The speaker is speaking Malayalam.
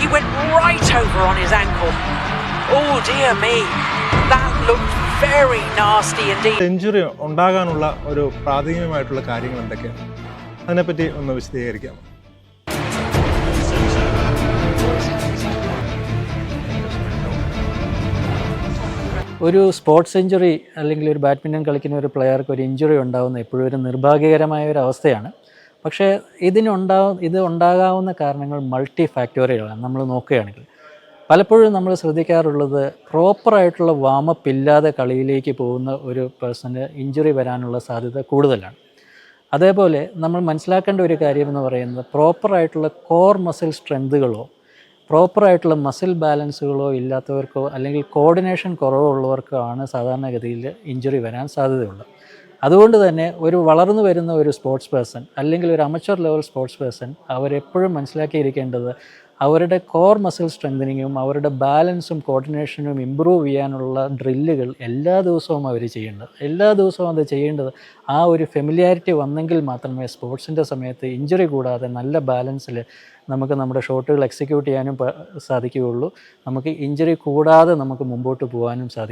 He went right over on his ankle. Oh dear me. That looked very nasty indeed. Century ഉണ്ടാകാനുള്ള ഒരു പ്രാഥമികമായിട്ടുള്ള കാര്യങ്ങൾ എന്തൊക്കെയാണ് അതിനെപ്പറ്റി ഒന്ന് വിശദീകരിക്കാം ഒരു സ്പോർട്സ് സെഞ്ചുറി അല്ലെങ്കിൽ ഒരു ബാഡ്മിന്റൺ കളിക്കുന്ന ഒരു പ്ലെയർക്ക് ഒരു ഇഞ്ചുറി ഉണ്ടാകുന്ന എപ്പോഴും ഒരു നിർഭാഗ്യകരമായ ഒരു അവസ്ഥയാണ് പക്ഷേ ഇതിനുണ്ടാവും ഇത് ഉണ്ടാകാവുന്ന കാരണങ്ങൾ മൾട്ടി ഫാക്ടോറിയലാണ് നമ്മൾ നോക്കുകയാണെങ്കിൽ പലപ്പോഴും നമ്മൾ ശ്രദ്ധിക്കാറുള്ളത് പ്രോപ്പറായിട്ടുള്ള വാമപ്പ് ഇല്ലാതെ കളിയിലേക്ക് പോകുന്ന ഒരു പേഴ്സന് ഇഞ്ചുറി വരാനുള്ള സാധ്യത കൂടുതലാണ്. അതേപോലെ നമ്മൾ മനസ്സിലാക്കേണ്ട ഒരു കാര്യം എന്ന് പറയുന്നത് പ്രോപ്പറായിട്ടുള്ള കോർ മസിൽ സ്ട്രെങ്തുകളോ പ്രോപ്പറായിട്ടുള്ള മസിൽ ബാലൻസുകളോ ഇല്ലാത്തവർക്കോ അല്ലെങ്കിൽ കോർഡിനേഷൻ കുറവുള്ളവർക്കോ ആണ് സാധാരണഗതിയിൽ ഇഞ്ചുറി വരാൻ സാധ്യതയുള്ളത്. അതുകൊണ്ട് തന്നെ ഒരു വളർന്നു വരുന്ന ഒരു സ്പോർട്സ് പേഴ്സൺ അല്ലെങ്കിൽ ഒരു അമച്ചർ ലെവൽ സ്പോർട്സ് പേഴ്സൺ അവരെപ്പോഴും മനസ്സിലാക്കിയിരിക്കേണ്ടത് അവരുടെ കോർ മസിൽ സ്ട്രെങ്തനിങ്ങും അവരുടെ ബാലൻസും കോർഡിനേഷനും ഇമ്പ്രൂവ് ചെയ്യാനുള്ള ഡ്രില്ലുകൾ എല്ലാ ദിവസവും അവർ ചെയ്യേണ്ടത് എല്ലാ ദിവസവും അത് ചെയ്യേണ്ടത് ആ ഒരു ഫെമിലിയാരിറ്റി വന്നെങ്കിൽ മാത്രമേ സ്പോർട്സിന്റെ സമയത്ത് ഇഞ്ചുറി കൂടാതെ നല്ല ബാലൻസിൽ നമുക്ക് നമ്മുടെ ഷോട്ടുകൾ എക്സിക്യൂട്ട് ചെയ്യാനും സാധിക്കുകയുള്ളൂ. നമുക്ക് ഇഞ്ചുറി കൂടാതെ നമുക്ക് മുമ്പോട്ട് പോകാനും സാധിക്കും